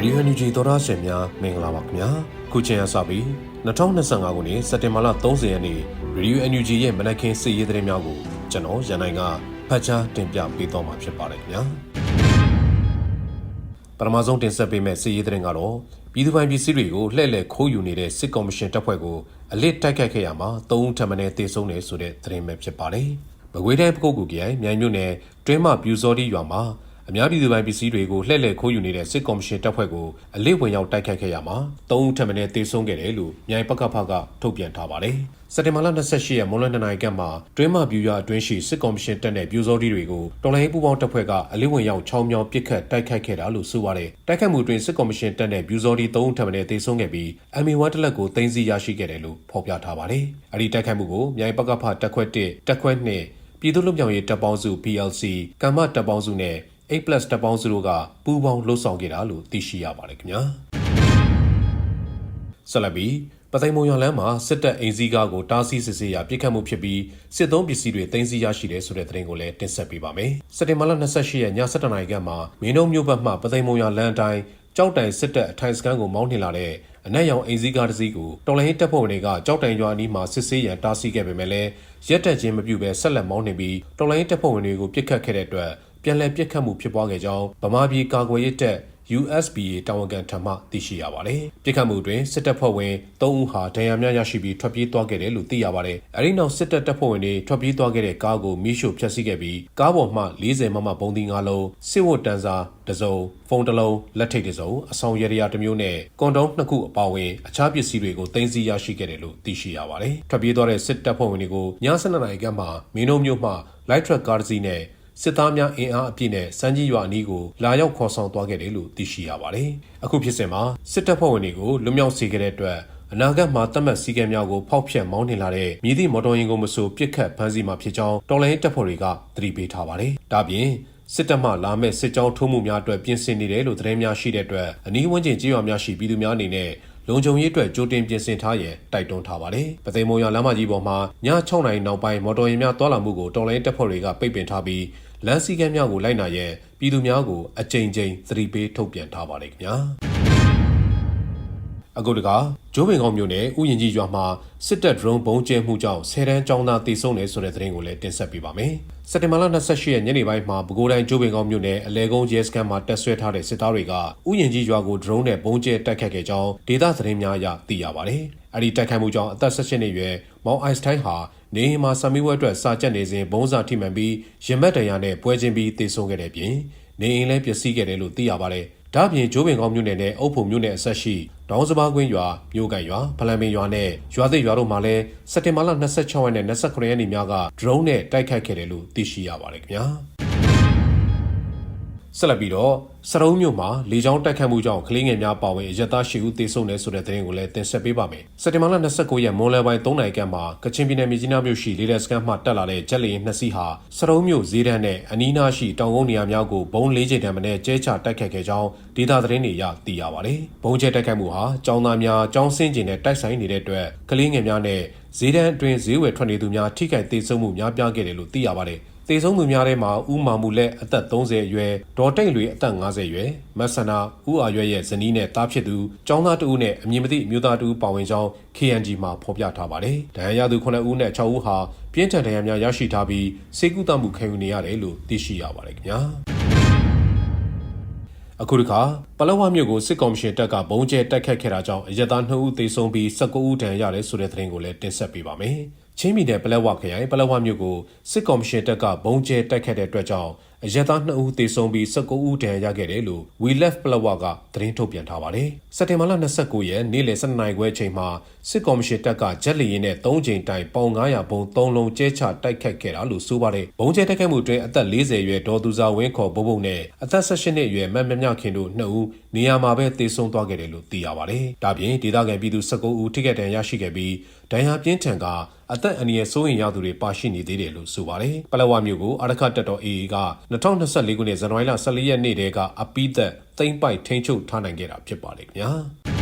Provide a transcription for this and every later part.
ရေဒီယိုညူဂျီသောရရှင်များမင်္ဂလာပါခင်ဗျာခုချိန်အစပြီး2025ခုနှစ်စက်တင်ဘာလ30ရက်နေ့ရေဒီယိုညူဂျီရဲ့မနက်ခင်းစီးရီးသတင်းများကိုကျွန်တော်ရန်နိုင်ကဖတ်ကြားတင်ပြပေးတော့မှာဖြစ်ပါတယ်ခင်ဗျာပထမဆုံးတင်ဆက်ပေးမယ့်စီးရီးသတင်းကတော့ပြည်သူ့ပိုင်ပစ္စည်းတွေကိုလှည့်လည်ခိုးယူနေတဲ့စစ်ကော်မရှင်တပ်ဖွဲ့ကိုအလစ်တိုက်ခတ်ခဲ့ရမှာ၃ဦးထပ်မံတေဆုံးတယ်ဆိုတဲ့သတင်းပဲဖြစ်ပါတယ်မကွေးတိုင်းပကုတ်ကူကြီးမြိုင်မြို့နယ်တွင်းမပြူစောတိရွာမှာ အများပြည်သူပိုင်ပစ္စည်းတွေကိုလှည့်လည်ခိုးယူနေတဲ့စစ်ကော်မရှင်တပ်ဖွဲ့ကိုအလစ်ဝင်ရောက်တိုက်ခတ်ခဲ့ရမှာ၃ဦးထပ်မံတေဆုံးခဲ့တယ်လို့မြိုင်ပကဖကထုတ်ပြန်ထားပါတယ်စက်တင်ဘာလ28ရက်မွန်လွန်2နိုင်ကမှာတွင်းမပြူရွာအတွင်းရှိစစ်ကော်မရှင်တပ်နဲ့ပြူစောတိတွေကိုတော်လိုင်းပူပေါင်းတပ်ဖွဲ့ကအလစ်ဝင်ရောက်ချောင်းမြောင်းပစ်ခတ်တိုက်ခိုက်ခဲ့တာလို့ဆိုပါတယ်တိုက်ခိုက်မှုတွင်စစ်ကော်မရှင်တပ်နဲ့ပြူစောတိ၃ဦးထပ်မံတေဆုံးခဲ့ပြီး MA1 တလက်ကိုတင်စီရရှိခဲ့တယ်လို့ဖော်ပြထားပါတယ်အဲ့ဒီတိုက်ခိုက်မှုကိုမြိုင်ပကဖတက်ခွက်1တက်ခွက်2ပြည်သူ့လူမျိုးရေးတပ်ပေါင်းစု PLC ကမ္မတပ်ပေါင်းစုနဲ့ 8+ တပ်ပေါင်းစုတို့ကပူးပေါင်းလှုပ်ဆောင်ခဲ့တာလို့သိရှိရပါတယ်ခင်ဗျာဆက်လက်ပြီးပသိမ်မုံရလန်းမှာစစ်တပ်အင်စည်းကားကိုတားဆီးစစ်ဆေးရာပြစ်ခတ်မှုဖြစ်ပြီးစစ်သုံးပစ္စည်းတွေတင်စီရရှိတယ်ဆိုတဲ့သတင်းကိုလည်းတင်ဆက်ပေးပါမယ်စက်တင်ဘာလ28ရက်ည7:00နာရီခန့်မှာမင်းတို့မြို့ဘက်မှပသိမ်မုံရလန်းတိုင်းကြောက်တိုင်စစ်တပ်အထိုင်စခန်းကိုမောင်းနှင်လာတဲ့အနက်ရောင်အင်စည်းကားတစ်စီးကိုတော်လိုင်းတပ်ဖွဲ့ဝင်တွေကကြောက်တိုင်ရွာနီးမှာစစ်ဆေးရန်တားဆီးခဲ့ပေမဲ့လည်းရက်တက်ခြင်းမပြုဘဲဆက်လက်မောင်းနှင်ပြီးတော်လိုင်းတပ်ဖွဲ့ဝင်တွေကိုပြစ်ခတ်ခဲ့တဲ့အတွက် ပြန်လည်ပြစ်ခတ်မှုဖြစ်ပွားခဲ့ကြောင်းဗမာပြည်ကာကွယ်ရေးတပ် USBA တာဝန်ခံထံမှသိရှိရပါတယ်။ပြစ်ခတ်မှုတွင်စစ်တပ်ဖွဲ့ဝင်3ဦးဟာဒဏ်ရာများရရှိပြီးထွက်ပြေးသွားခဲ့တယ်လို့သိရပါတယ်။အဲဒီနောက်စစ်တပ်တပ်ဖွဲ့ဝင်တွေထွက်ပြေးသွားခဲ့တဲ့ကားကိုမိရှို့ဖျက်ဆီးခဲ့ပြီးကားပေါ်မှ40မမပုံသီး၅လုံးစစ်ဝတ်တန်းစာတစ်စုံဖုန်းတစ်လုံးလက်ထိပ်တစ်စုံအဆောင်ရရတစ်မျိုးနဲ့ကွန်ဒုံးနှစ်ခုအပါအဝင်အခြားပစ္စည်းတွေကိုတင်စီရရှိခဲ့တယ်လို့သိရှိရပါတယ်။ထွက်ပြေးသွားတဲ့စစ်တပ်ဖွဲ့ဝင်တွေကိုည7:00နာရီခန့်မှာမင်းတို့မြို့မှ light truck ကားတစ်စီးနဲ့ စစ်သားများအင်အားအပြည့်နဲ့စမ်းကြီးရွာအနီးကိုလာရောက်ခေါ်ဆောင်သွားခဲ့တယ်လို့သိရှိရပါတယ်။အခုဖြစ်စဉ်မှာစစ်တပ်ဖွဲ့ဝင်တွေကိုလွတ်မြောက်စေခဲ့တဲ့အတွက်အနာဂတ်မှာတတ်မှတ်စည်းကမ်းများကိုဖောက်ဖျက်မောင်းနှင်လာတဲ့မြည်သည့်မော်တော်ယာဉ်ကိုမဆိုပြစ်ခတ်ဖမ်းဆီးမှာဖြစ်ကြောင်းတော်လိုင်းတပ်ဖွဲ့တွေကသတိပေးထားပါတယ်။ဒါပြင်စစ်တပ်မှလာမဲ့စစ်ကြောင်းထိုးမှုများအတွက်ပြင်ဆင်နေတယ်လို့သတင်းများရှိတဲ့အတွက်အနီးဝန်းကျင်ကြေးရွာများရှိပြည်သူများအနေနဲ့လုံခြုံရေးအတွက်ကြိုတင်ပြင်ဆင်ထားရန်တိုက်တွန်းထားပါတယ်။ပသိမ်မုံရလမ်းမကြီးပေါ်မှာည6နာရီနောက်ပိုင်းမော်တော်ယာဉ်များတွာလာမှုကိုတော်လိုင်းတပ်ဖွဲ့တွေကပိတ်ပင်ထားပြီး လမ်းစည်းကမ်းများကိုလိုက်နာရန်ပြည်သူများကိုအကြိမ်ကြိမ်သတိပေးထုတ်ပြန်ထားပါတယ်ခင်ဗျာအခုတကဂျိုးပင်ကောင်မျိုးနဲ့ဥယျင်ကြီးရွာမှာစစ်တပ်ဒရုန်းဘုံကျဲမှုကြောင့်ဆယ်တန်းចောင်းသားတေဆုံးတယ်ဆိုတဲ့သတင်းကိုလည်းတင်ဆက်ပေးပါမယ်။စက်တင်ဘာလ28ရက်ညနေပိုင်းမှာပဲခူးတိုင်းဂျိုးပင်ကောင်မျိုးနဲ့အလဲကုန်းရဲစခန်းမှာတက်ဆွဲထားတဲ့စစ်သားတွေကဥယျင်ကြီးရွာကိုဒရုန်းနဲ့ဘုံကျဲတိုက်ခတ်ခဲ့ကြောင်းဒေသသတင်းများအရသိရပါတယ်။အဲဒီတိုက်ခိုက်မှုကြောင့်အသက်16နှစ်အရွယ်မောင်အိုင်စတိုင်းဟာ နေအိမ်မှာဆမ်မီဝက်အတွက်စာကြက်နေစဉ်ဘုံစာထိမှန်ပြီးရင်မက်တရနဲ့ပွဲချင်းပြီးတေဆုံးခဲ့တဲ့ပြင်နေအိမ်လည်းပျက်စီးခဲ့တယ်လို့သိရပါတယ်။ဒါ့အပြင်ဂျိုးပင်ကောင်းမြို့နယ်နဲ့အုပ်ဖို့မြို့နယ်အဆက်ရှိဒေါင်းစပါးကွင်းရွာမြို့ကန်ရွာဖလန်ပင်ရွာနဲ့ရွာသစ်ရွာတို့မှာလည်းစက်တင်ဘာလ26ရက်နဲ့29ရက်နေ့များကဒရုန်းနဲ့တိုက်ခိုက်ခဲ့တယ်လို့သိရှိရပါတယ်ခင်ဗျာ။ ဆက်လက်ပြီးတော့စရုံးမြို့မှာလေကြောင်းတိုက်ခတ်မှုကြောင့်ကလေးငယ်များပါဝင်အရက်သားရှိဦးသေဆုံးတယ်ဆိုတဲ့သတင်းကိုလည်းတင်ဆက်ပေးပါမယ်။စက်တင်ဘာလ29ရက်မွန်လယ်ပိုင်း3နိုင်ကမှာကချင်ပြည်နယ်မြကြီးနားမြို့ရှိလေလက်စကန်မှတက်လာတဲ့ဂျက်လေယာဉ်နှစ်စီးဟာစရုံးမြို့ဈေးတန်းနဲ့အနီးနားရှိတောင်ကုန်းနေရာများကိုဘုံ၄ချိန်တန်းမနဲ့ကျဲချတိုက်ခတ်ခဲ့ကြောင်းဒေတာသတင်းတွေရသိရပါတယ်။ဘုံကျဲတိုက်ခတ်မှုဟာចောင်းသားများចောင်းစင်းကျင်နဲ့တိုက်ဆိုင်နေတဲ့အတွက်ကလေးငယ်များနဲ့ဈေးတန်းအတွင်းဈေးဝယ်ထွက်နေသူများထိခိုက်သေးဆုံးမှုများပြားခဲ့တယ်လို့သိရပါတယ်။ တေဆုံးသူများထဲမှာဦးမာမူလက်အသက်30အရွယ်ဒေါ်တိတ်လွေအသက်50အရွယ်မဆန္နာဦးအာရွယ်ရဲ့ဇနီးနဲ့တားဖြစ်သူចောင်းသားတဦးနဲ့အမည်မသိအမျိုးသားတဦးပါဝင်ကြောင်း KNG မှာဖော်ပြထားပါတယ်။ဒဏ်ရာရသူ9ဦးနဲ့6ဦးဟာပြင်းထန်ဒဏ်ရာများရရှိထားပြီးစေကူတမှုခံယူနေရတယ်လို့သိရှိရပါတယ်ခင်ဗျာ။ အခုတခါပလောဝမြို့ကိုစစ်ကောင်ရှင်တပ်ကဘုံကျဲတိုက်ခတ်ခဲ့တာကြောင့်အရက်သား2ဦးသေဆုံးပြီး19ဦးဒဏ်ရာရတယ်ဆိုတဲ့သတင်းကိုလည်းတင်ဆက်ပေးပါမယ်။ချင်းပြည်နယ်ပလက်ဝခရိုင်ပလက်ဝမြို့ကိုစစ်ကော်မရှင်တပ်ကဘုံကျဲတိုက်ခတ်တဲ့အတွက်ကြောင့် အရက်သား2ဦးသေဆုံးပြီး19ဦးဒဏ်ရာရခဲ့တယ်လို့ We Left ပလက်ဝကသတင်းထုတ်ပြန်ထားပါတယ်။စက်တင်ဘာလ29ရက်နေ့လယ်12နာရီခွဲအချိန်မှာစစ်ကော်မရှင်တပ်ကဂျက်လီရင်နဲ့3ချိန်တိုင်ပေါင်900ဘုံ3လုံးကျဲချတိုက်ခတ်ခဲ့တာလို့ဆိုပါတယ်။ဘုံကျဲတိုက်ခတ်မှုအတွင်းအသက်40အရွယ်ဒေါ်သူစာဝင်းခေါ်ဘုံဘုံနဲ့အသက်18နှစ်အရွယ်မတ်မြမြခင်တို့2ဦးနေရာမှာပဲသေဆုံးသွားခဲ့တယ်လို့သိရပါတယ်။ဒါပြင်ဒေသခံပြည်သူ19ဦးထိခိုက်ဒဏ်ရာရရှိခဲ့ပြီး ဒဏ်ရာပြင်းထန်ကအသက်အန္တရာယ်စိုးရိမ်ရသူတွေပါရှိနေသေးတယ်လို့ဆိုပါတယ်။ပလက်ဝမြို့ကိုအရခတ်တပ်တော် AA က2024ခုနှစ်ဇန်နဝါရီလ14ရက်နေ့တည်းကအပိသက်သိမ့်ပိုက်ထိန်းချုပ်ထားနိုင်ခဲ့တာဖြစ်ပါတယ်ခင်ဗျာ။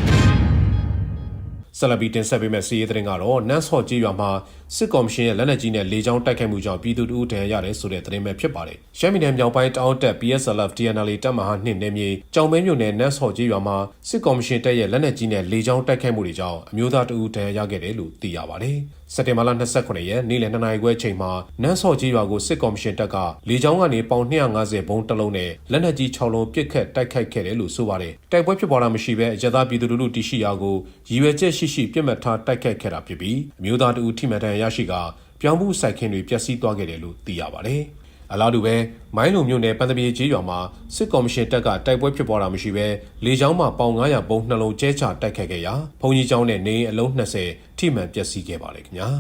ဆက်လက်ပြီးတင်ဆက်ပေးမယ့်စီးရီးသတင်းကတော့နန်းဆော့ကြေးရွာမှာစစ်ကော်မရှင်ရဲ့လက်နက်ကြီးနဲ့လေကြောင်းတိုက်ခိုက်မှုကြောင့်ပြည်သူတို့ဒဏ်ရာရတယ်ဆိုတဲ့သတင်းပဲဖြစ်ပါတယ်။ရှမ်းပြည်နယ်မြောက်ပိုင်းတောင်တက် PSLF TNL တပ်မဟာ2နယ်မြေကြောင်မဲမြို့နယ်နန်းဆော့ကြေးရွာမှာစစ်ကော်မရှင်တပ်ရဲ့လက်နက်ကြီးနဲ့လေကြောင်းတိုက်ခိုက်မှုတွေကြောင့်အမျိုးသားတဦးဒဏ်ရာရခဲ့တယ်လို့သိရပါတယ်။ စက်တင်ဘာလ29ရက်နေ့လယ်2နာရီခွဲအချိန်မှာနန်းဆော့ကြေးရွာကိုစစ်ကော်မရှင်တပ်ကလေကြောင်းကနေပေါင်250ဘုံတစ်လုံးနဲ့လက်နက်ကြီး6လုံးပစ်ခတ်တိုက်ခိုက်ခဲ့တယ်လို့ဆိုပါတယ်။တိုက်ပွဲဖြစ်ပေါ်တာမရှိဘဲအကြသားပြည်သူလူထုတရှိရာကိုရည်ရွယ်ချက်ရှိရှိပြစ်မှတ်ထားတိုက်ခိုက်ခဲ့တာဖြစ်ပြီးအမျိုးသားတဦးထိမှန်ဒဏ်ရာရရှိကပြောင်းမှုစိုက်ခင်းတွေပျက်စီးသွားခဲ့တယ်လို့သိရပါတယ်။ အလားတူပဲမိုင်းလုံမြို့နယ်ပန်းတပြေကျေးရွာမှာစစ်ကော်မရှင်တပ်ကတိုက်ပွဲဖြစ်ပေါ်တာမရှိဘဲလေကြောင်းမှပေါင်900ပုံနှလုံးကျဲချတိုက်ခတ်ခဲ့ရာဘုံကြီးကျောင်းနဲ့နေအိမ်အလုံး20ထိမှန်ပျက်စီးခဲ့ပါတယ်ခင်ဗျာ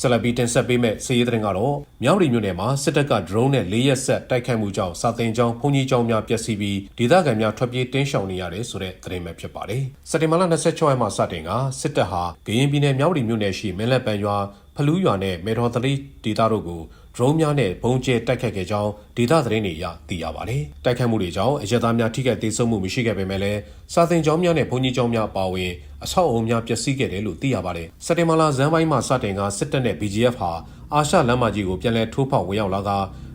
ဆလဘီတင်ဆက်ပေးမဲ့စီးရီးသတင်းကတော့မြောက်ရီမြို့နယ်မှာစစ်တပ်က drone နဲ့လေးရက်ဆက်တိုက်ခိုက်မှုကြောင့်စာတင်ကျောင်းဘုံကြီးကျောင်းများပျက်စီးပြီးဒေသခံများထွက်ပြေးတင်းရှောင်နေရတယ်ဆိုတဲ့သတင်းပဲဖြစ်ပါတယ်။စက်တင်ဘာလ26ရက်မှာစတင်ကစစ်တပ်ဟာဂရင်ပြည်နယ်မြောက်ရီမြို့နယ်ရှိမင်းလက်ပံရွာ ဖလူးရွာနဲ့မေတော်တလီဒေသတို့ကို drone များနဲ့ဘုံကျဲတိုက်ခတ်ခဲ့ကြောင်းဒေသသတင်းတွေအရသိရပါတယ်။တိုက်ခတ်မှုတွေကြောင့်အရက်သားများထိခိုက်ဒေဆုံးမှုမရှိခဲ့ပေမဲ့လည်းစာသင်ကျောင်းများနဲ့ဘုံကြီးကျောင်းများပါဝင်အဆောက်အအုံများပျက်စီးခဲ့တယ်လို့သိရပါတယ်။စက်တင်ဘာလဇန်ပိုင်းမှာစတင်ကစစ်တပ်နဲ့ BGF ဟာအာရှလမ်းမကြီးကိုပြန်လည်ထိုးဖောက်ဝင်ရောက်လာက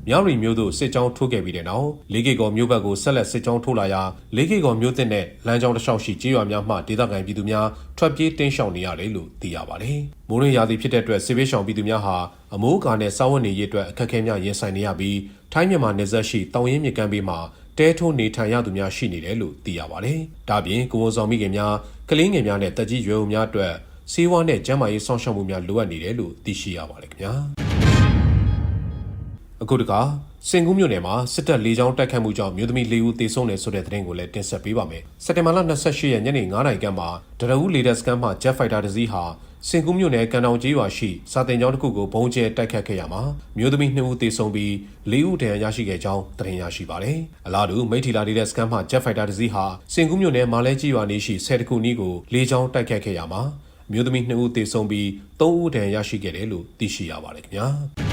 မြောက်ရီမျိုးတို့စစ်ကြောင်းထိုးခဲ့ပြီးတဲ့နောက်လေးကေကော်မျိုးဘက်ကိုဆက်လက်စစ်ကြောင်းထိုးလာရာလေးကေကော်မျိုးသစ်နဲ့လမ်းကြောင်းတစ်လျှောက်ရှိကြေးရွာများမှဒေသခံပြည်သူများထွက်ပြေးတင်းရှောင်နေရတယ်လို့သိရပါတယ်။မိုးရင်းရာသီဖြစ်တဲ့အတွက်စစ်ဘေးရှောင်ပြည်သူများဟာအမိုးအကာနဲ့စောင်းဝတ်နေရေးအတွက်အခက်အခဲများရင်ဆိုင်နေရပြီးထိုင်းမြန်မာနယ်စပ်ရှိတောင်ရင်းမြစ်ကမ်းဘေးမှာတဲထိုးနေထိုင်ရသူများရှိနေတယ်လို့သိရပါတယ်။ဒါပြင်ကိုဝန်ဆောင်မိခင်များကလေးငယ်များနဲ့တက်ကြီးရွယ်အိုများအတွက်စေဝါနဲ့ကျန်းမာရေးစောင့်ရှောက်မှုများလိုအပ်နေတယ်လို့သိရှိရပါတယ်ခင်ဗျာ။ အခုတကစင်ကူးမြို့နယ်မှာစစ်တပ်လေကြောင်းတိုက်ခတ်မှုကြောင့်မြို့သမီး၄ဦးသေဆုံးတယ်ဆိုတဲ့သတင်းကိုလည်းတင်ဆက်ပေးပါမယ်။စက်တင်ဘာလ28ရက်ညနေ9:00နာရီခန့်မှာဒရဝူလေတပ်စကန်မှ Jet Fighter တစ်စီးဟာစင်ကူးမြို့နယ်ကန်တောင်ကျေးရွာရှိစာတင်ကျောင်းတစ်ခုကိုဘုံကျဲတိုက်ခတ်ခဲ့ရမှာမြို့သမီး2ဦးသေဆုံးပြီး4ဦးဒဏ်ရာရရှိခဲ့ကြောင်းသတင်းရရှိပါတယ်။အလားတူမိထီလာနေတဲ့စကန်မှ Jet Fighter တစ်စီးဟာစင်ကူးမြို့နယ်မာလဲကျေးရွာနေရှိဆယ်တခုနီးကိုလေကြောင်းတိုက်ခတ်ခဲ့ရမှာမြို့သမီး2ဦးသေဆုံးပြီး3ဦးဒဏ်ရာရရှိခဲ့တယ်လို့သိရှိရပါတယ်ခင်ဗျာ။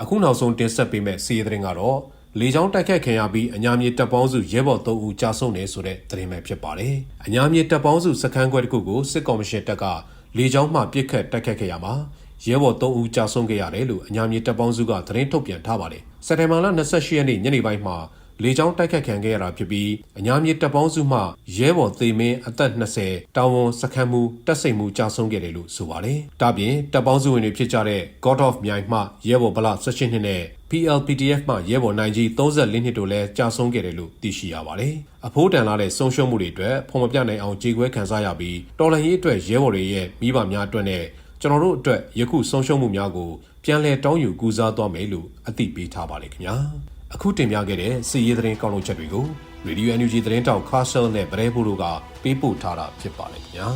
အခုနောက်ဆုံးတင်ဆက်ပေးမယ့်စီးရီးသတင်းကတော့လေကြောင်းတိုက်ခတ်ခံရပြီးအညာမြေတပ်ပေါင်းစုရဲဘော်၃ဦးကြာဆုံးတယ်ဆိုတဲ့သတင်းပဲဖြစ်ပါတယ်။အညာမြေတပ်ပေါင်းစုစခန်းခွဲတစ်ခုကိုစစ်ကော်မရှင်တပ်ကလေကြောင်းမှပစ်ခတ်တိုက်ခတ်ခဲ့ရမှာရဲဘော်၃ဦးကြာဆုံးခဲ့ရတယ်လို့အညာမြေတပ်ပေါင်းစုကသတင်းထုတ်ပြန်ထားပါတယ်။စက်တင်ဘာလ28ရက်နေ့ညနေပိုင်းမှာ လေကြောင်းတိုက်ခတ်ခံခဲ့ရတာဖြစ်ပြီးအညာမြေတပ်ပေါင်းစုမှရဲဘော်သေမင်းအသက်20တာဝန်စခန်းမှုတပ်စိတ်မှုကြာဆုံးခဲ့တယ်လို့ဆိုပါတယ်။ဒါပြင်တပ်ပေါင်းစုဝင်တွေဖြစ်ကြတဲ့ God of မြိုင်မှရဲဘော်ဗလာ16နှစ်နဲ့ PLPTF မှရဲဘော်နိုင်ကြီး34နှစ်တို့လည်းကြာဆုံးခဲ့တယ်လို့သိရှိရပါတယ်။အဖိုးတန်လာတဲ့ဆုံးရှုံးမှုတွေအတွက်ဖုံမပြနိုင်အောင်ကြေကွဲခံစားရပြီးတော်လှန်ရေးအတွက်ရဲဘော်တွေရဲ့မိဘများအတွက်နဲ့ကျွန်တော်တို့အတွက်ယခုဆုံးရှုံးမှုများကိုပြန်လည်တောင်းယူကူစားသွားမယ်လို့အသိပေးထားပါတယ်ခင်ဗျာ။ အခုတင်ပြခဲ့တဲ့စီရေးသတင်းကောက်လုပ်ချက်တွေကို Radio NUG သတင်းတောင် Castle နဲ့ Bravo တို့ကပေးပို့ထားတာဖြစ်ပါတယ်ခင်ဗျာ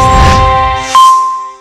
။